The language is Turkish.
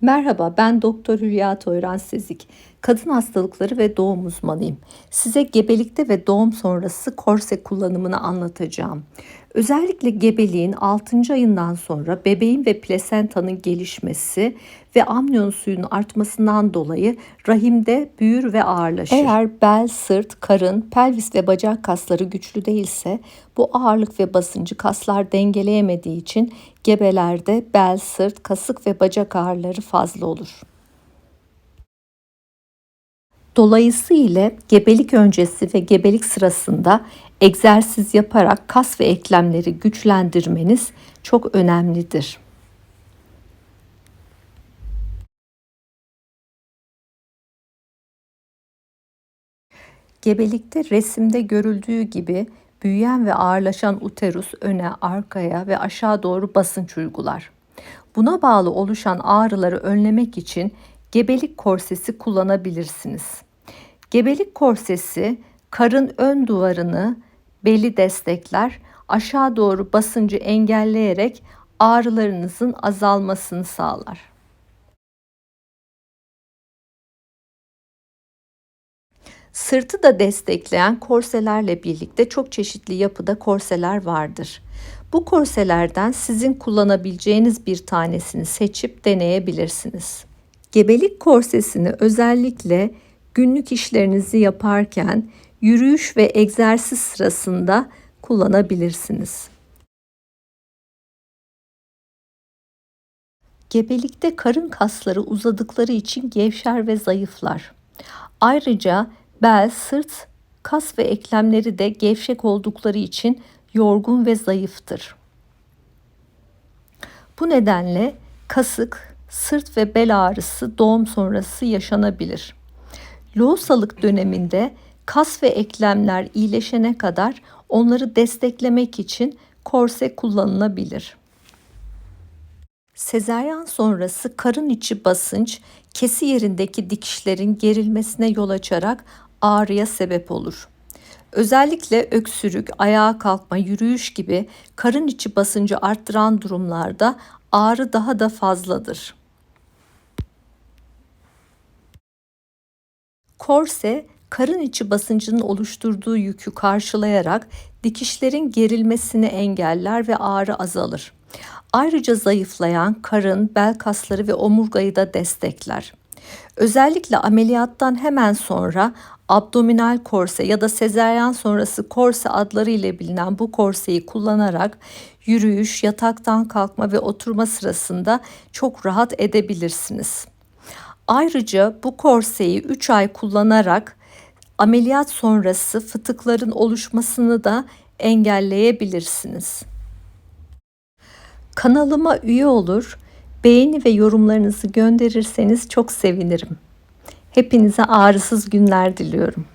Merhaba, ben Doktor Hülya Toyran Sezik. Kadın hastalıkları ve doğum uzmanıyım. Size gebelikte ve doğum sonrası korse kullanımını anlatacağım. Özellikle gebeliğin 6. ayından sonra bebeğin ve plasentanın gelişmesi ve amniyon suyunun artmasından dolayı rahimde büyür ve ağırlaşır. Eğer bel, sırt, karın, pelvis ve bacak kasları güçlü değilse bu ağırlık ve basıncı kaslar dengeleyemediği için gebelerde bel, sırt, kasık ve bacak ağrıları fazla olur. Dolayısıyla gebelik öncesi ve gebelik sırasında egzersiz yaparak kas ve eklemleri güçlendirmeniz çok önemlidir. Gebelikte resimde görüldüğü gibi büyüyen ve ağırlaşan uterus öne, arkaya ve aşağı doğru basınç uygular. Buna bağlı oluşan ağrıları önlemek için gebelik korsesi kullanabilirsiniz. Gebelik korsesi karın ön duvarını beli destekler, aşağı doğru basıncı engelleyerek ağrılarınızın azalmasını sağlar. Sırtı da destekleyen korselerle birlikte çok çeşitli yapıda korseler vardır. Bu korselerden sizin kullanabileceğiniz bir tanesini seçip deneyebilirsiniz. Gebelik korsesini özellikle günlük işlerinizi yaparken yürüyüş ve egzersiz sırasında kullanabilirsiniz. Gebelikte karın kasları uzadıkları için gevşer ve zayıflar. Ayrıca bel, sırt, kas ve eklemleri de gevşek oldukları için yorgun ve zayıftır. Bu nedenle kasık, sırt ve bel ağrısı doğum sonrası yaşanabilir. Lohusalık döneminde kas ve eklemler iyileşene kadar onları desteklemek için korse kullanılabilir. Sezaryen sonrası karın içi basınç kesi yerindeki dikişlerin gerilmesine yol açarak ağrıya sebep olur. Özellikle öksürük, ayağa kalkma, yürüyüş gibi karın içi basıncı arttıran durumlarda ağrı daha da fazladır. Korse karın içi basıncının oluşturduğu yükü karşılayarak dikişlerin gerilmesini engeller ve ağrı azalır. Ayrıca zayıflayan karın, bel kasları ve omurgayı da destekler. Özellikle ameliyattan hemen sonra abdominal korse ya da sezeryan sonrası korse adları ile bilinen bu korseyi kullanarak yürüyüş, yataktan kalkma ve oturma sırasında çok rahat edebilirsiniz. Ayrıca bu korseyi 3 ay kullanarak ameliyat sonrası fıtıkların oluşmasını da engelleyebilirsiniz. Kanalıma üye olur, beğeni ve yorumlarınızı gönderirseniz çok sevinirim. Hepinize ağrısız günler diliyorum.